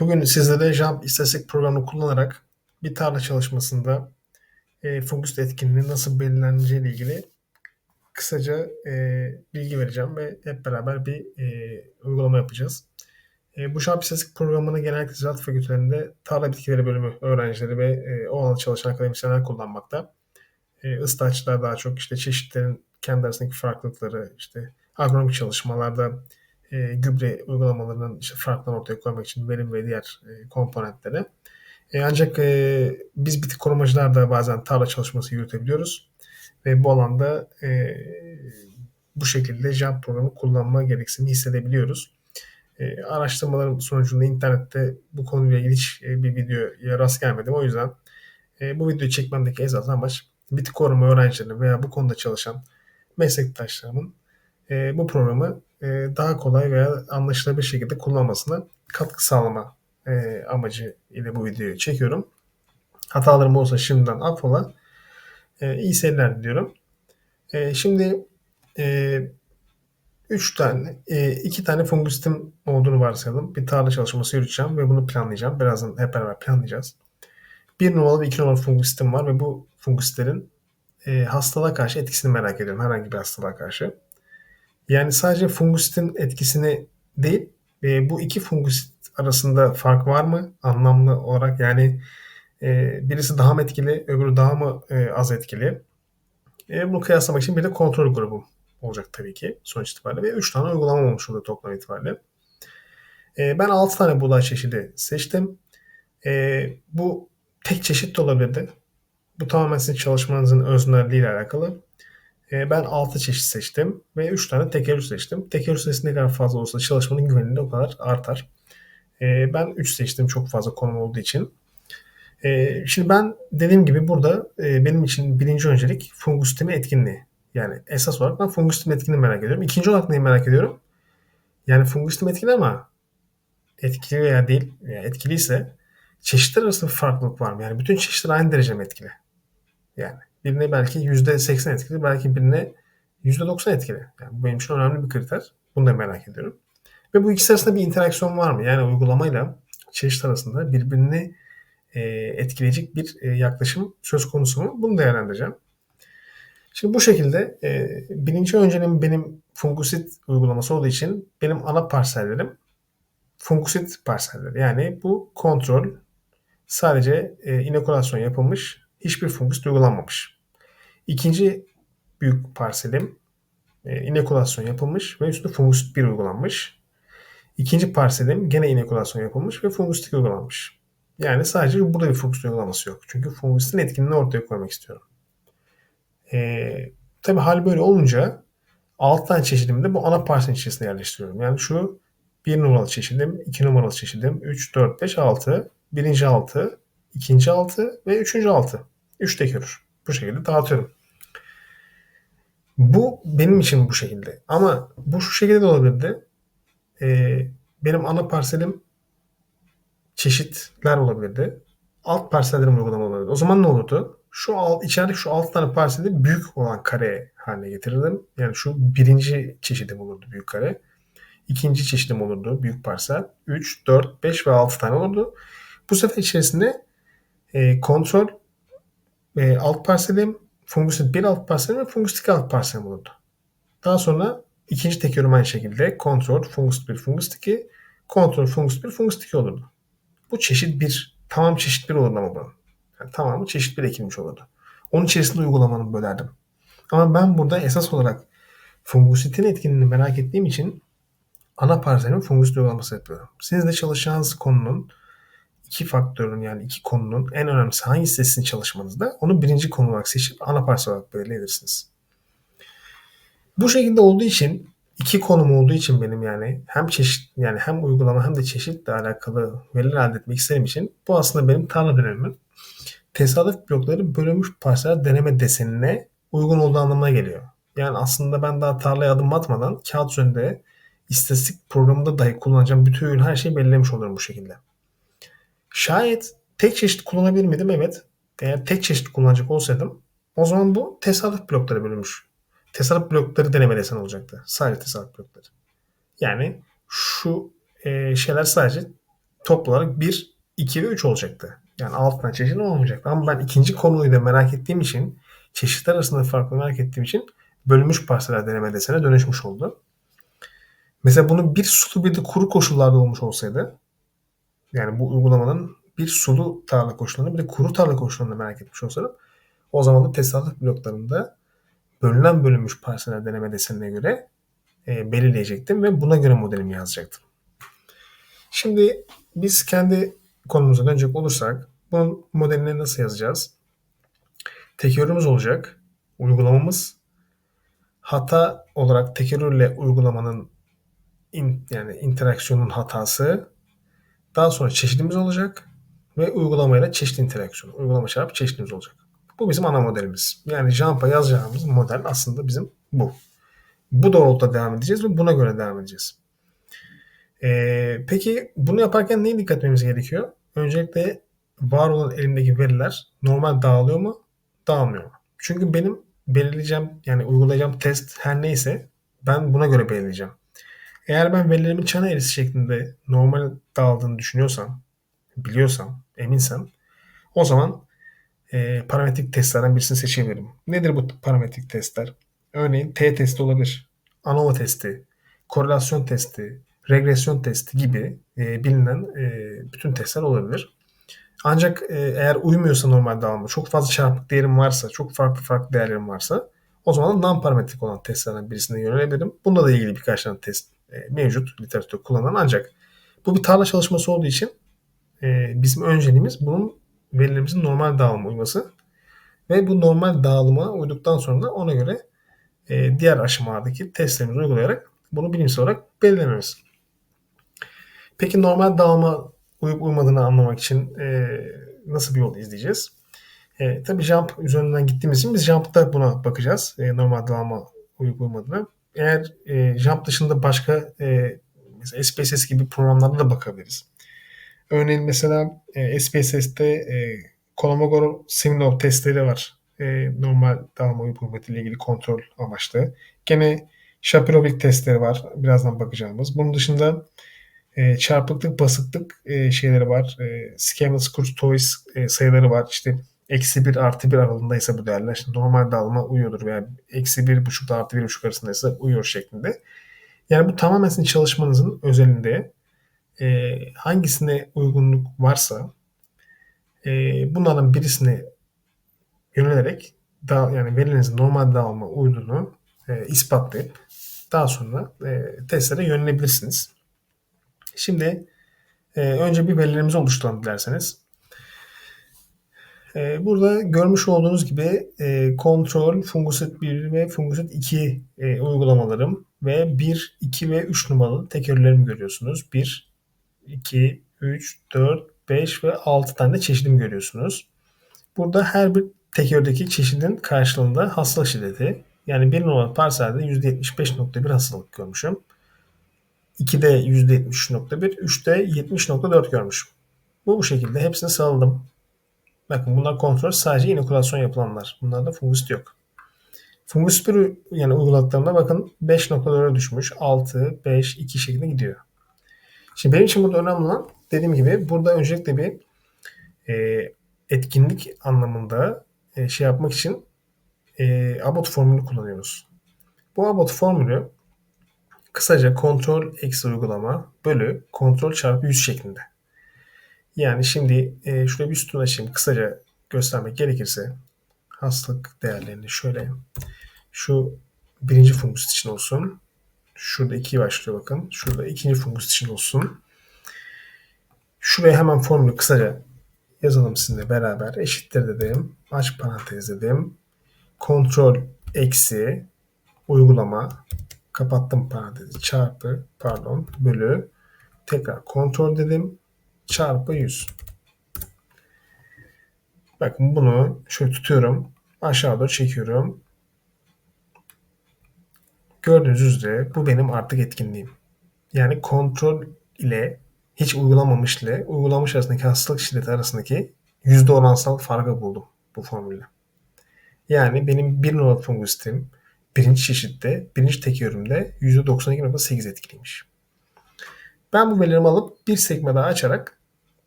Bugün sizlere JAMP istatistik programını kullanarak bir tarla çalışmasında e, fungus etkinliği nasıl belirleneceği ile ilgili kısaca e, bilgi vereceğim ve hep beraber bir e, uygulama yapacağız. E, bu JAMP istatistik programını genellikle ziraat fakültelerinde tarla bitkileri bölümü öğrencileri ve e, o alanda çalışan akademisyenler kullanmakta. E, ıslaçlar daha çok işte çeşitlerin kendi arasındaki farklılıkları, işte agronomik çalışmalarda e, gübre uygulamalarının işte farklarını ortaya koymak için verim ve diğer e, komponentleri. E, ancak e, biz bitki korumacılar da bazen tarla çalışması yürütebiliyoruz. Ve bu alanda e, bu şekilde JAMP programı kullanma gereksinimi hissedebiliyoruz. E, araştırmalarım sonucunda internette bu konuyla ilgili hiç e, bir videoya rast gelmedim. O yüzden e, bu videoyu çekmemdeki esas amaç bitki koruma öğrencilerinin veya bu konuda çalışan meslektaşlarımın e, bu programı e, daha kolay veya anlaşılabilir şekilde kullanmasına katkı sağlama e, amacı ile bu videoyu çekiyorum. Hatalarım olsa şimdiden affola. E, iyi seyirler diliyorum. E, şimdi e, üç tane, e, iki tane fungustim olduğunu varsayalım. Bir tarla çalışması yürüteceğim ve bunu planlayacağım. Birazdan hep beraber planlayacağız. Bir numaralı ve iki numaralı fungustim var ve bu funguslerin e, hastalığa karşı etkisini merak ediyorum. Herhangi bir hastalığa karşı. Yani sadece fungusitin etkisini değil, e, bu iki fungusit arasında fark var mı anlamlı olarak? Yani e, birisi daha mı etkili, öbürü daha mı e, az etkili? E, bunu kıyaslamak için bir de kontrol grubu olacak tabii ki sonuç itibariyle. Ve 3 tane uygulama olmuş toplam itibariyle. E, ben 6 tane buğday çeşidi seçtim. E, bu tek çeşit de olabilirdi. Bu tamamen sizin çalışmanızın öznelliği ile alakalı. E, ben 6 çeşit seçtim ve 3 tane tekerrür seçtim. Tekerrür sayısı ne kadar fazla olsa çalışmanın güvenilirliği o kadar artar. E, ben 3 seçtim çok fazla konum olduğu için. E, şimdi ben dediğim gibi burada benim için birinci öncelik fungus timi etkinliği. Yani esas olarak ben fungus timi etkinliği merak ediyorum. İkinci olarak neyi merak ediyorum? Yani fungus timi etkili ama etkili veya değil, yani etkiliyse çeşitler arasında bir farklılık var mı? Yani bütün çeşitler aynı derece mi etkili? Yani birine belki %80 etkili, belki birine %90 etkili. Yani bu benim için önemli bir kriter. Bunu da merak ediyorum. Ve bu ikisi arasında bir interaksiyon var mı? Yani uygulamayla çeşit arasında birbirini e, etkileyecek bir e, yaklaşım söz konusu mu? Bunu değerlendireceğim. Şimdi bu şekilde e, birinci önceliğim benim fungusit uygulaması olduğu için benim ana parsellerim fungusit parselleri. Yani bu kontrol sadece e, inokulasyon yapılmış hiçbir fungus uygulanmamış. İkinci büyük parselim e, inekulasyon yapılmış ve üstünde fungus 1 uygulanmış. İkinci parselim gene inekulasyon yapılmış ve fungus 2 uygulanmış. Yani sadece burada bir fungus uygulaması yok. Çünkü fungusin etkinliğini ortaya koymak istiyorum. E, tabi hal böyle olunca 6 tane çeşidimi de bu ana parselin içerisine yerleştiriyorum. Yani şu 1 numaralı çeşidim, 2 numaralı çeşidim, 3, 4, 5, 6, birinci 6, ikinci 6 ve üçüncü 6. 3 tekrar. Bu şekilde dağıtıyorum. Bu benim için bu şekilde. Ama bu şu şekilde de olabilirdi. Ee, benim ana parselim çeşitler olabilirdi. Alt parsellerim uygulama olabilirdi. O zaman ne olurdu? Şu alt, içerideki şu 6 tane parseli büyük olan kare haline getirirdim. Yani şu birinci çeşidim olurdu büyük kare. İkinci çeşidim olurdu büyük parsel. 3, 4, 5 ve 6 tane olurdu. Bu sefer içerisinde e, kontrol e, alt parselim fungusin bir alt parselim ve fungus iki alt parselim olurdu. Daha sonra ikinci tek aynı şekilde kontrol fungus bir fungus 2 kontrol fungus bir fungus 2 olurdu. Bu çeşit bir tamam çeşit bir olurdu ama bunun. Yani tamamı çeşit bir ekilmiş olurdu. Onun içerisinde uygulamanı bölerdim. Ama ben burada esas olarak fungusitin etkinliğini merak ettiğim için ana parselin fungus uygulaması yapıyorum. Siz de çalışacağınız konunun iki faktörün yani iki konunun en önemlisi hangisi sizin çalışmanızda onu birinci konu olarak seçip ana parça olarak belirleyebilirsiniz. Bu şekilde olduğu için iki konum olduğu için benim yani hem çeşit yani hem uygulama hem de çeşitle alakalı veriler elde etmek istediğim için bu aslında benim tarla dönemimin tesadüf blokları bölünmüş parçalar deneme desenine uygun olduğu anlamına geliyor. Yani aslında ben daha tarlaya adım atmadan kağıt üzerinde istatistik programında dahi kullanacağım bütün her şeyi belirlemiş olurum bu şekilde. Şayet tek çeşit kullanabilir miydim? Evet. Eğer tek çeşit kullanacak olsaydım o zaman bu tesadüf blokları bölünmüş. Tesadüf blokları deneme desen olacaktı. Sadece tesadüf blokları. Yani şu e, şeyler sadece toplu olarak 1, 2 ve 3 olacaktı. Yani altına çeşit olmayacaktı. Ama ben ikinci konuyu da merak ettiğim için çeşitler arasında farklı merak ettiğim için bölünmüş parseler deneme desene dönüşmüş oldu. Mesela bunu bir sulu bir de kuru koşullarda olmuş olsaydı yani bu uygulamanın bir sulu tarla koşullarını bir de kuru tarla koşullarını merak etmiş olsaydım o zaman da tesadüf bloklarında bölünen bölünmüş parseler deneme desenine göre e, belirleyecektim ve buna göre modelimi yazacaktım. Şimdi biz kendi konumuza dönecek olursak bunun modelini nasıl yazacağız? Tekerrürümüz olacak. Uygulamamız hata olarak tekerrürle uygulamanın in, yani interaksiyonun hatası. Daha sonra çeşidimiz olacak ve uygulamayla çeşit interaksiyon. Uygulama çarpı çeşidimiz olacak. Bu bizim ana modelimiz. Yani Jump'a yazacağımız model aslında bizim bu. Bu doğrultuda devam edeceğiz ve buna göre devam edeceğiz. Ee, peki bunu yaparken neye dikkat etmemiz gerekiyor? Öncelikle var olan elimdeki veriler normal dağılıyor mu? Dağılmıyor mu? Çünkü benim belirleyeceğim yani uygulayacağım test her neyse ben buna göre belirleyeceğim. Eğer ben verilerimin çana eğrisi şeklinde normal dağıldığını düşünüyorsam, biliyorsam, eminsem o zaman e, parametrik testlerden birisini seçebilirim. Nedir bu parametrik testler? Örneğin T testi olabilir, ANOVA testi, korelasyon testi, regresyon testi gibi e, bilinen e, bütün testler olabilir. Ancak e, eğer uymuyorsa normal dağılma, çok fazla çarpık değerim varsa, çok farklı farklı değerlerim varsa o zaman non parametrik olan testlerden birisine yönelebilirim. Bunda da ilgili birkaç tane test mevcut literatürde kullanılan ancak bu bir tarla çalışması olduğu için e, bizim önceliğimiz bunun verilerimizin normal dağılma uyması ve bu normal dağılıma uyduktan sonra da ona göre e, diğer aşamalardaki testlerimizi uygulayarak bunu bilimsel olarak belirlememiz. Peki normal dağılma uyup uymadığını anlamak için e, nasıl bir yol izleyeceğiz? E, tabii jump üzerinden gittiğimiz için biz jump'ta buna bakacağız. E, normal dağılma uyup uymadığını. Eğer e, jump dışında başka e, mesela SPSS gibi programlarda da bakabiliriz. Örneğin mesela e, SPSS'te e, Kolmogorov Simulov testleri var. E, normal dağılma ile ilgili kontrol amaçlı. Gene Shapiro testleri var. Birazdan bakacağımız. Bunun dışında e, çarpıklık, basıklık e, şeyleri var. E, Scammers Toys e, sayıları var. İşte eksi 1 artı 1 aralığındaysa bu değerler işte normal dağılıma uyuyordur veya eksi 1,5 ile artı 1,5 arasındaysa uyuyor şeklinde. Yani bu tamamen sizin çalışmanızın özelinde e, hangisine uygunluk varsa e, bunlardan birisine yönelerek da, yani verilerinizin normal dağılma uyduğunu e, ispatlayıp daha sonra e, testlere yönelebilirsiniz. Şimdi e, önce bir verilerimizi oluşturalım dilerseniz. E, burada görmüş olduğunuz gibi e, kontrol, funguset 1 ve funguset 2 e, uygulamalarım ve 1, 2 ve 3 numaralı tekerlerimi görüyorsunuz. 1, 2, 3, 4, 5 ve 6 tane de çeşidim görüyorsunuz. Burada her bir tekerdeki çeşidin karşılığında hastalık şiddeti yani bir numaralı parselde %75.1 hastalık görmüşüm. 2'de %73.1, 3'te 70.4 görmüşüm. Bu bu şekilde hepsini sağladım. Bakın bunlar kontrol sadece inokulasyon yapılanlar. Bunlarda fungus yok. Fungus bir yani uyguladıklarında bakın 5.4'e düşmüş. 6, 5, 2 şeklinde gidiyor. Şimdi benim için burada önemli olan dediğim gibi burada öncelikle bir e, etkinlik anlamında e, şey yapmak için e, Abbott formülü kullanıyoruz. Bu Abbott formülü kısaca kontrol eksi uygulama bölü kontrol çarpı 100 şeklinde. Yani şimdi e, şuraya bir sütun açayım. Kısaca göstermek gerekirse hastalık değerlerini şöyle şu birinci fungus için olsun. Şurada 2 başlıyor bakın. Şurada ikinci fungus için olsun. Şuraya hemen formülü kısaca yazalım sizinle beraber. Eşittir dedim. Aç parantez dedim. Kontrol eksi uygulama kapattım parantezi çarpı pardon bölü tekrar kontrol dedim çarpı 100. Bakın bunu şöyle tutuyorum. Aşağı doğru çekiyorum. Gördüğünüz üzere bu benim artık etkinliğim. Yani kontrol ile hiç uygulamamış ile uygulamış arasındaki hastalık şiddeti arasındaki yüzde oransal farkı buldum bu formülle. Yani benim bir numaralı fungusitim birinci çeşitte, birinci tek üründe %92.8 etkiliymiş. Ben bu verilerimi alıp bir sekme daha açarak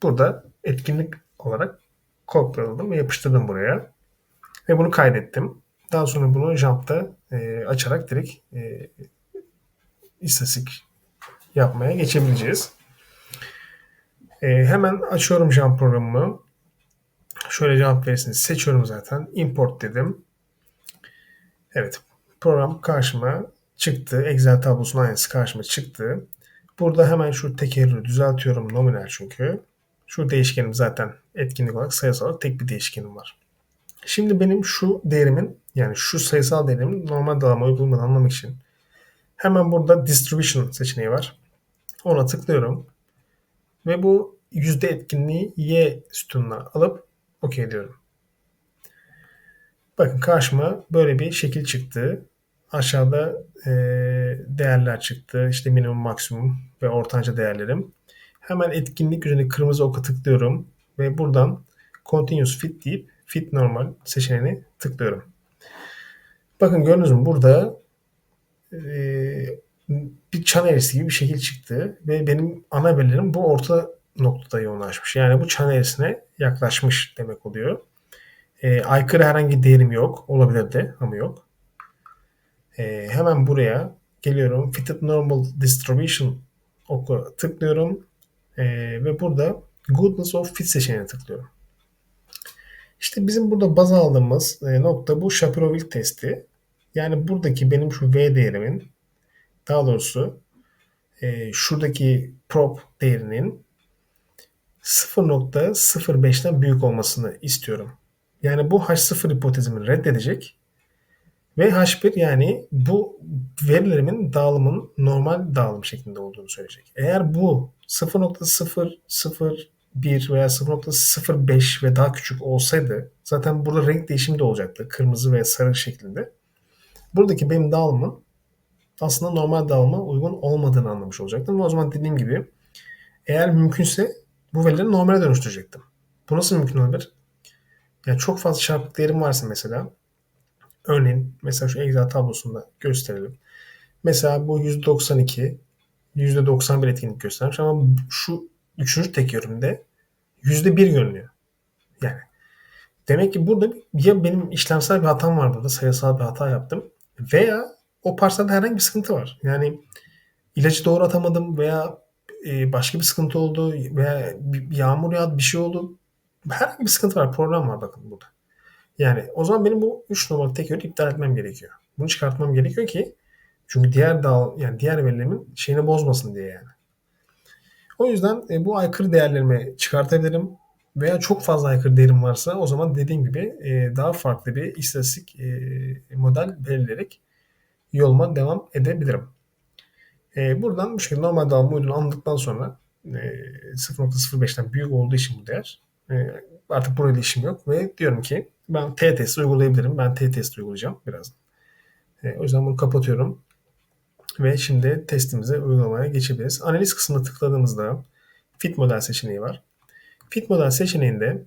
burada etkinlik olarak kopyaladım ve yapıştırdım buraya. Ve bunu kaydettim. Daha sonra bunu Jump'ta e, açarak direkt e, istatistik yapmaya geçebileceğiz. E, hemen açıyorum Jump programımı. Şöyle Jump verisini seçiyorum zaten. Import dedim. Evet. Program karşıma çıktı. Excel tablosunun aynısı karşıma çıktı. Burada hemen şu tekerrürü düzeltiyorum. Nominal çünkü. Şu değişkenim zaten etkinlik olarak sayısal olarak tek bir değişkenim var. Şimdi benim şu değerimin yani şu sayısal değerimin normal dağılma uygulamadığını anlamak için hemen burada distribution seçeneği var. Ona tıklıyorum. Ve bu yüzde etkinliği y sütununa alıp OK diyorum. Bakın karşıma böyle bir şekil çıktı. Aşağıda e, değerler çıktı. İşte minimum, maksimum ve ortanca değerlerim. Hemen etkinlik üzerine kırmızı oka tıklıyorum ve buradan Continuous Fit deyip Fit Normal seçeneğini tıklıyorum. Bakın gördünüz mü burada e, bir çan eğrisi gibi bir şekil çıktı ve benim ana belirlerim bu orta noktada yoğunlaşmış. Yani bu çan eğrisine yaklaşmış demek oluyor. E, aykırı herhangi değerim yok. Olabilirdi ama yok. E, hemen buraya geliyorum. Fitted Normal Distribution oku tıklıyorum. E, ve burada Goodness of Fit seçeneğine tıklıyorum. İşte bizim burada baz aldığımız e, nokta bu Shapiro-Wilk testi. Yani buradaki benim şu V değerimin daha doğrusu e, şuradaki prop değerinin 0.05'ten büyük olmasını istiyorum. Yani bu H0 hipotezimi reddedecek ve H1 yani bu verilerimin dağılımın normal dağılım şeklinde olduğunu söyleyecek. Eğer bu 0.001 veya 0.05 ve daha küçük olsaydı zaten burada renk değişimi de olacaktı. Kırmızı ve sarı şeklinde. Buradaki benim dağılımın aslında normal dağılıma uygun olmadığını anlamış olacaktım. Ve o zaman dediğim gibi eğer mümkünse bu verileri normale dönüştürecektim. Bu nasıl mümkün olabilir? Yani çok fazla çarpık değerim varsa mesela örneğin mesela şu Excel tablosunda gösterelim. Mesela bu %92 %91 etkinlik göstermiş ama şu üçüncü tekerrürümde %1 görünüyor. Yani demek ki burada ya benim işlemsel bir hatam var burada sayısal bir hata yaptım veya o parselde herhangi bir sıkıntı var. Yani ilacı doğru atamadım veya e, başka bir sıkıntı oldu veya yağmur yağdı bir şey oldu. Herhangi bir sıkıntı var. Problem var bakın burada. Yani o zaman benim bu 3 numaralı tekerrürü iptal etmem gerekiyor. Bunu çıkartmam gerekiyor ki çünkü diğer dağ yani diğer verilerimin şeyini bozmasın diye yani. O yüzden e, bu aykırı değerlerimi çıkartabilirim veya çok fazla aykırı değerim varsa o zaman dediğim gibi e, daha farklı bir istatistik e, model belirleyerek yoluma devam edebilirim. E, buradan bu şekilde normal dağılma uyduğunu anladıktan sonra e, 0.05'ten büyük olduğu için bu değer e, artık burayla işim yok ve diyorum ki ben T testi uygulayabilirim. Ben T testi uygulayacağım biraz. E, o yüzden bunu kapatıyorum. Ve şimdi testimize uygulamaya geçebiliriz. Analiz kısmına tıkladığımızda fit model seçeneği var. Fit model seçeneğinde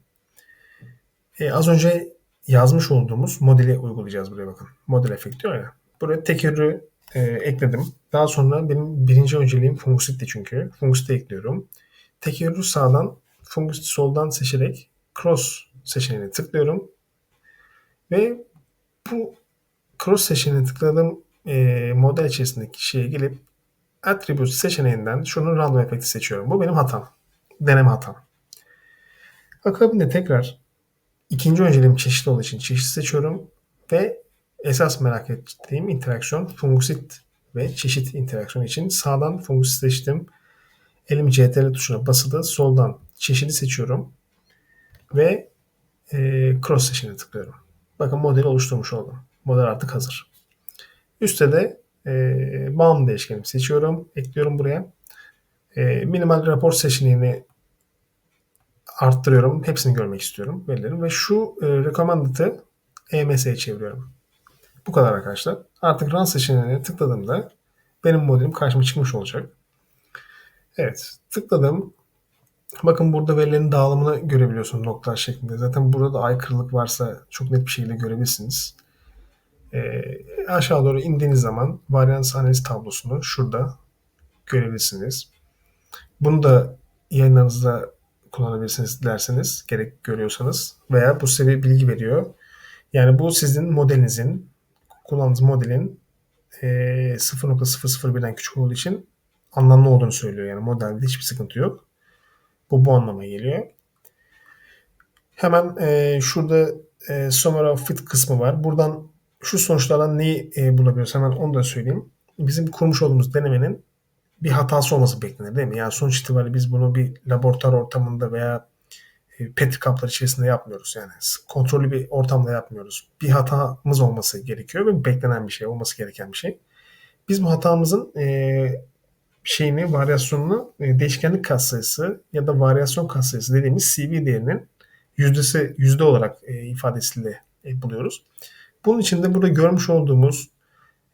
e, az önce yazmış olduğumuz modeli uygulayacağız buraya bakın. Model efekt diyor ya. Buraya tekerrürü e, ekledim. Daha sonra benim birinci önceliğim fungusitti çünkü. Fungusiti ekliyorum. Tekerrürü sağdan, fungusiti soldan seçerek cross seçeneğine tıklıyorum. Ve bu cross seçeneğine tıkladığım e, model içerisindeki şeye gelip attribute seçeneğinden şunun random efekti seçiyorum. Bu benim hatam. Deneme hatam. Akabinde tekrar ikinci önceliğim çeşitli olduğu için çeşit seçiyorum ve esas merak ettiğim interaksiyon fungusit ve çeşit interaksiyon için sağdan fungusit seçtim. Elim CTRL tuşuna basılı soldan çeşidi seçiyorum ve e, cross seçeneğine tıklıyorum. Bakın modeli oluşturmuş oldum. Model artık hazır. Üstte de e, bağımlı değişkenimi seçiyorum. Ekliyorum buraya. E, minimal rapor seçeneğini arttırıyorum. Hepsini görmek istiyorum verilerim. Ve şu e, recommended'ı EMS'ye çeviriyorum. Bu kadar arkadaşlar. Artık run seçeneğine tıkladığımda benim modelim karşıma çıkmış olacak. Evet tıkladım. Bakın burada verilerin dağılımını görebiliyorsunuz noktalar şeklinde. Zaten burada da aykırılık varsa çok net bir şekilde görebilirsiniz. E, aşağı doğru indiğiniz zaman varyans analiz tablosunu şurada görebilirsiniz. Bunu da yayınlarınızda kullanabilirsiniz dilerseniz, gerek görüyorsanız veya bu size bilgi veriyor. Yani bu sizin modelinizin, kullandığınız modelin e, 0.001'den küçük olduğu için anlamlı olduğunu söylüyor. Yani modelde hiçbir sıkıntı yok. Bu bu anlama geliyor. Hemen e, şurada e, summary of fit kısmı var. Buradan şu sonuçlardan neyi e, bulabiliyoruz? Hemen onu da söyleyeyim. Bizim kurmuş olduğumuz denemenin bir hatası olması beklenir değil mi? Yani sonuç itibariyle biz bunu bir laboratuvar ortamında veya e, petri kaplar içerisinde yapmıyoruz. Yani kontrollü bir ortamda yapmıyoruz. Bir hatamız olması gerekiyor ve beklenen bir şey, olması gereken bir şey. Biz bu hatamızın e, şeyini, varyasyonunu e, değişkenlik katsayısı ya da varyasyon katsayısı dediğimiz CV değerinin yüzdesi yüzde olarak e, ifadesiyle e, buluyoruz. Bunun için de burada görmüş olduğumuz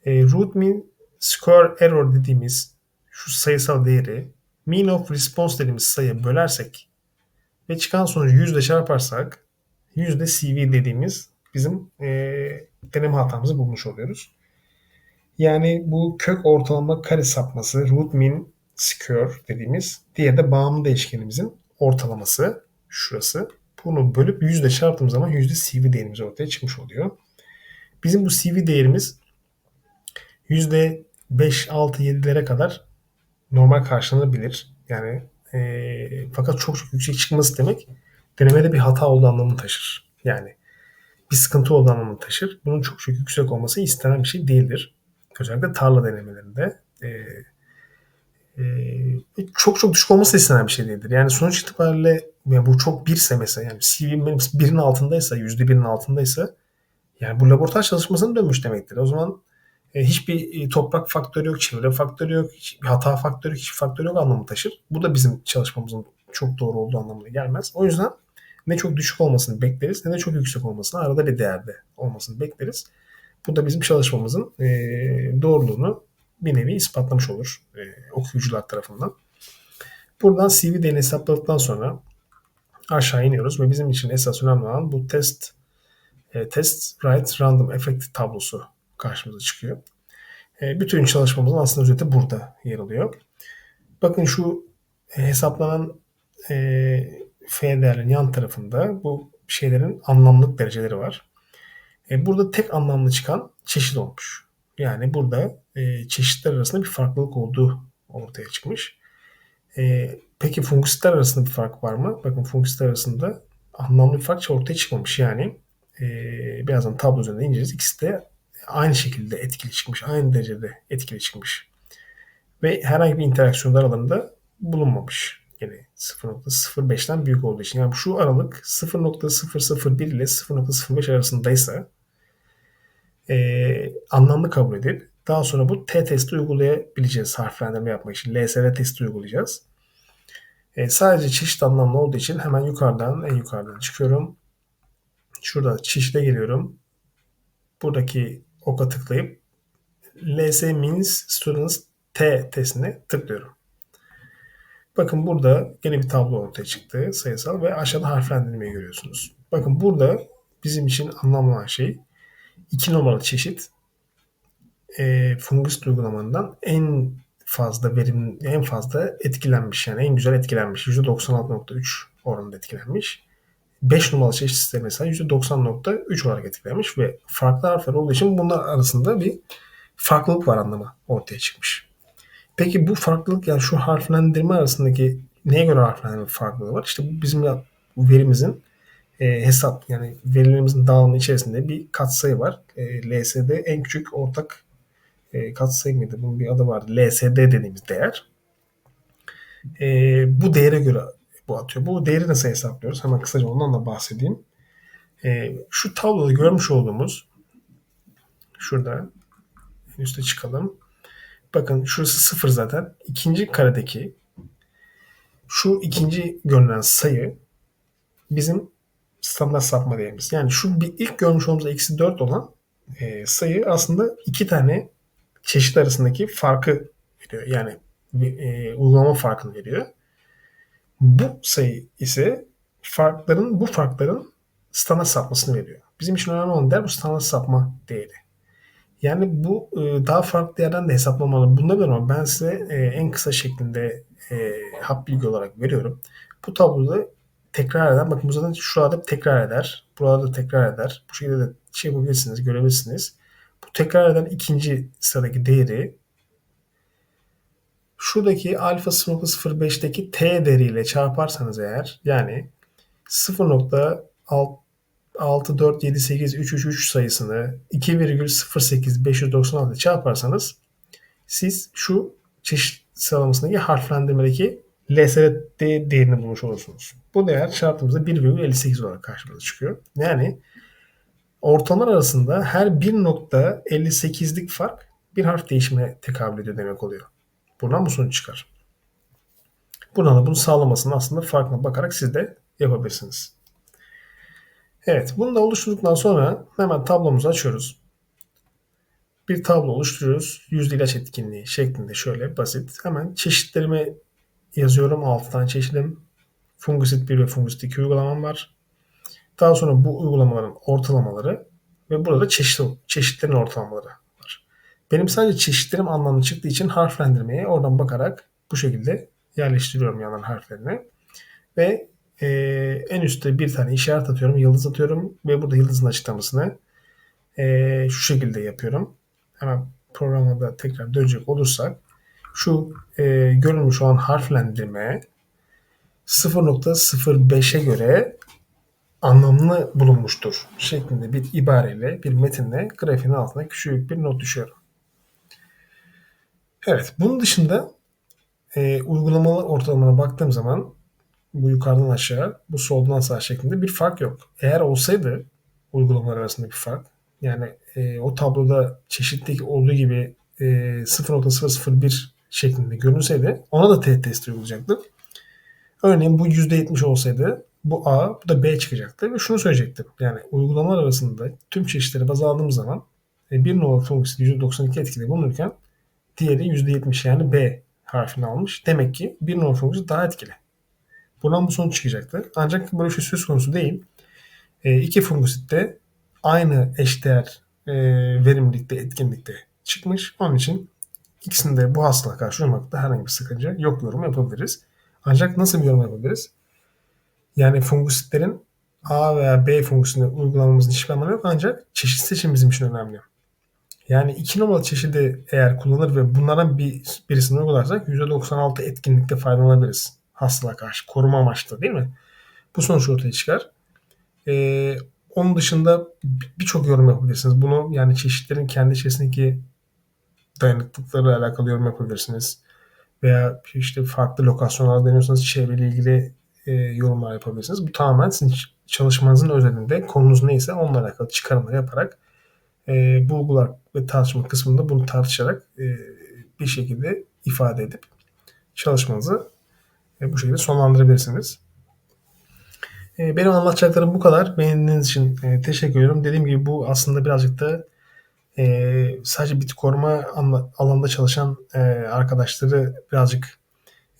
e, root mean square error dediğimiz şu sayısal değeri mean of response dediğimiz sayıya bölersek ve çıkan sonucu yüzde çarparsak yüzde CV dediğimiz bizim e, deneme hatamızı bulmuş oluyoruz. Yani bu kök ortalama kare sapması root mean square dediğimiz diğer de bağımlı değişkenimizin ortalaması şurası. Bunu bölüp yüzde çarptığımız zaman yüzde CV değerimiz ortaya çıkmış oluyor. Bizim bu CV değerimiz yüzde 5, 6, 7'lere kadar normal karşılanabilir. Yani e, fakat çok çok yüksek çıkması demek denemede bir hata olduğu anlamını taşır. Yani bir sıkıntı olduğu anlamını taşır. Bunun çok çok yüksek olması istenen bir şey değildir. Özellikle tarla denemelerinde. E, e, çok çok düşük olması istenen bir şey değildir. Yani sonuç itibariyle yani bu çok birse mesela yani CV'm benim birin altındaysa yüzde birin altındaysa yani bu laboratuvar çalışmasını dönmüş demektir. O zaman e, hiçbir e, toprak faktörü yok, çevre faktörü yok, hiçbir hata faktörü, hiçbir faktörü yok anlamı taşır. Bu da bizim çalışmamızın çok doğru olduğu anlamına gelmez. O yüzden ne çok düşük olmasını bekleriz ne de çok yüksek olmasını arada bir değerde olmasını bekleriz. Bu da bizim çalışmamızın e, doğruluğunu bir nevi ispatlamış olur e, okuyucular tarafından. Buradan CV değerini hesapladıktan sonra aşağı iniyoruz ve bizim için esas önemli olan bu test e, test right random effect tablosu karşımıza çıkıyor. E, bütün çalışmamızın aslında özeti burada yer alıyor. Bakın şu e, hesaplanan e, F değerlerin yan tarafında bu şeylerin anlamlık dereceleri var. E, burada tek anlamlı çıkan çeşit olmuş. Yani burada e, çeşitler arasında bir farklılık olduğu ortaya çıkmış. E, peki fungusitler arasında bir fark var mı? Bakın fungusitler arasında anlamlı bir fark ortaya çıkmamış. Yani e, birazdan tablo üzerinde inceleyeceğiz. İkisi de aynı şekilde etkili çıkmış. Aynı derecede etkili çıkmış. Ve herhangi bir interaksiyon aralarında bulunmamış. Yani 0.05'ten büyük olduğu için. Yani şu aralık 0.001 ile 0.05 arasındaysa e, anlamlı kabul edip daha sonra bu T testi uygulayabileceğiz harflendirme yapmak için. LSD testi uygulayacağız. E, sadece çeşit anlamlı olduğu için hemen yukarıdan en yukarıdan çıkıyorum. Şurada çeşide geliyorum. Buradaki oka tıklayıp LS means students T testine tıklıyorum. Bakın burada yine bir tablo ortaya çıktı sayısal ve aşağıda harflendirmeyi görüyorsunuz. Bakın burada bizim için anlamlı olan şey iki numaralı çeşit e, fungus uygulamandan en fazla verim en fazla etkilenmiş yani en güzel etkilenmiş. %96.3 oranında etkilenmiş. 5 numaralı çeşit sistemi mesela %90.3 olarak etkilenmiş ve farklı harfler olduğu için bunlar arasında bir farklılık var anlamı ortaya çıkmış. Peki bu farklılık yani şu harflendirme arasındaki neye göre harflendirme farklılığı var? İşte bu bizim ya, verimizin e, hesap yani verilerimizin dağılımı içerisinde bir katsayı var. E, LSD en küçük ortak e, katsayı mıydı? Bunun bir adı vardı. LSD dediğimiz değer. E, bu değere göre bu atıyor. Bu değeri nasıl hesaplıyoruz? Hemen kısaca ondan da bahsedeyim. E, şu tabloda görmüş olduğumuz şurada üste çıkalım. Bakın şurası sıfır zaten. İkinci karedeki şu ikinci görünen sayı bizim standart sapma değerimiz. Yani şu bir ilk görmüş olduğumuz eksi 4 olan e, sayı aslında iki tane çeşit arasındaki farkı veriyor. Yani e, uygulama farkını veriyor. Bu sayı ise farkların bu farkların standart sapmasını veriyor. Bizim için önemli olan değer bu standart sapma değeri. Yani bu e, daha farklı yerden de hesaplamalı. Bunda bir ama ben size e, en kısa şeklinde e, hap bilgi olarak veriyorum. Bu tabloda tekrar eden, bakın bu zaten şurada tekrar eder. Burada da tekrar eder. Bu şekilde de şey yapabilirsiniz, görebilirsiniz. Bu tekrar eden ikinci sıradaki değeri şuradaki alfa 0.05'teki t değeriyle çarparsanız eğer yani 0.6478333 sayısını 2,08596 çarparsanız siz şu çeşit sıralamasındaki harflendirmedeki LSD değerini bulmuş olursunuz. Bu değer şartımızda 1,58 olarak karşımıza çıkıyor. Yani ortamlar arasında her 1.58'lik fark bir harf değişimine tekabül ediyor demek oluyor. Buradan bu sonuç çıkar. Buradan da bunu sağlamasını aslında farkına bakarak siz de yapabilirsiniz. Evet, bunu da oluşturduktan sonra hemen tablomuzu açıyoruz. Bir tablo oluşturuyoruz. Yüzde ilaç etkinliği şeklinde şöyle basit. Hemen çeşitlerimi yazıyorum. Alttan çeşidim. Fungisit 1 ve Fungisit 2 uygulamam var. Daha sonra bu uygulamaların ortalamaları ve burada çeşit, çeşitlerin ortalamaları var. Benim sadece çeşitlerim anlamlı çıktığı için harflendirmeye oradan bakarak bu şekilde yerleştiriyorum yanların harflerini. Ve e, en üstte bir tane işaret atıyorum, yıldız atıyorum ve burada yıldızın açıklamasını e, şu şekilde yapıyorum. Hemen programa da tekrar dönecek olursak şu e, görülmüş olan harflendirme 0.05'e göre anlamlı bulunmuştur şeklinde bir ibareyle, bir metinle grafiğin altına küçük bir not düşüyorum. Evet, bunun dışında e, uygulamalı ortalamana baktığım zaman bu yukarıdan aşağı, bu soldan sağ şeklinde bir fark yok. Eğer olsaydı uygulamalar arasında bir fark, yani e, o tabloda çeşitlilik olduğu gibi e, 0.001 şeklinde görünseydi ona da t testi uygulayacaktı. Örneğin bu %70 olsaydı bu A, bu da B çıkacaktı ve şunu söyleyecektim. Yani uygulamalar arasında tüm çeşitleri baz aldığımız zaman e, bir numaralı fonksiyonu %92 etkili bulunurken diğeri %70 yani B harfini almış. Demek ki bir numaralı fonksiyon daha etkili. Buradan bu sonuç çıkacaktı. Ancak böyle bir şey söz konusu değil. E, iki fonksitte aynı eşdeğer e, verimlilikte, etkinlikte çıkmış. Onun için ikisinde bu hastalığa karşı uymakta herhangi bir sıkıntı yok yorum yapabiliriz. Ancak nasıl bir yorum yapabiliriz? Yani fungusitlerin A veya B fungusunu uygulamamızın hiçbir anlamı yok ancak çeşit seçim bizim için önemli. Yani iki numaralı çeşidi eğer kullanır ve bunlardan bir, birisini uygularsak %96 etkinlikte faydalanabiliriz. Hastalığa karşı koruma amaçlı değil mi? Bu sonuç ortaya çıkar. Ee, onun dışında birçok yorum yapabilirsiniz. Bunu yani çeşitlerin kendi içerisindeki dayanıklıklarla alakalı yorum yapabilirsiniz. Veya işte farklı lokasyonlarda deniyorsanız çevreyle ilgili e, yorumlar yapabilirsiniz. Bu tamamen sizin çalışmanızın özelinde konunuz neyse onunla alakalı çıkarımlar yaparak e, bulgular ve tartışma kısmında bunu tartışarak e, bir şekilde ifade edip çalışmanızı e, bu şekilde sonlandırabilirsiniz. E, benim anlatacaklarım bu kadar. Beğendiğiniz için e, teşekkür ediyorum. Dediğim gibi bu aslında birazcık da e, sadece bit koruma alanında çalışan e, arkadaşları birazcık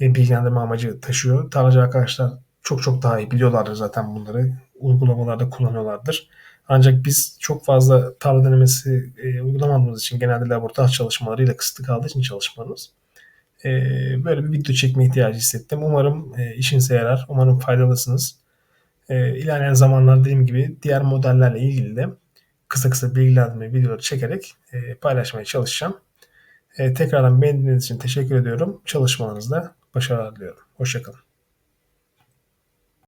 e, bilgilendirme amacı taşıyor. Tarlacı arkadaşlar çok çok daha iyi biliyorlardır zaten bunları. Uygulamalarda kullanıyorlardır. Ancak biz çok fazla tarla denemesi e, uygulamadığımız için genelde laboratuvar çalışmalarıyla kısıtlı kaldığı için çalışmamız e, böyle bir video çekme ihtiyacı hissettim. Umarım e, işinize yarar. Umarım faydalısınız. E, ilerleyen zamanlarda dediğim gibi diğer modellerle ilgili de kısa kısa bilgilendirme videoları çekerek e, paylaşmaya çalışacağım. E, tekrardan beğendiğiniz için teşekkür ediyorum. Çalışmalarınızda başarılar diliyorum. Hoşçakalın.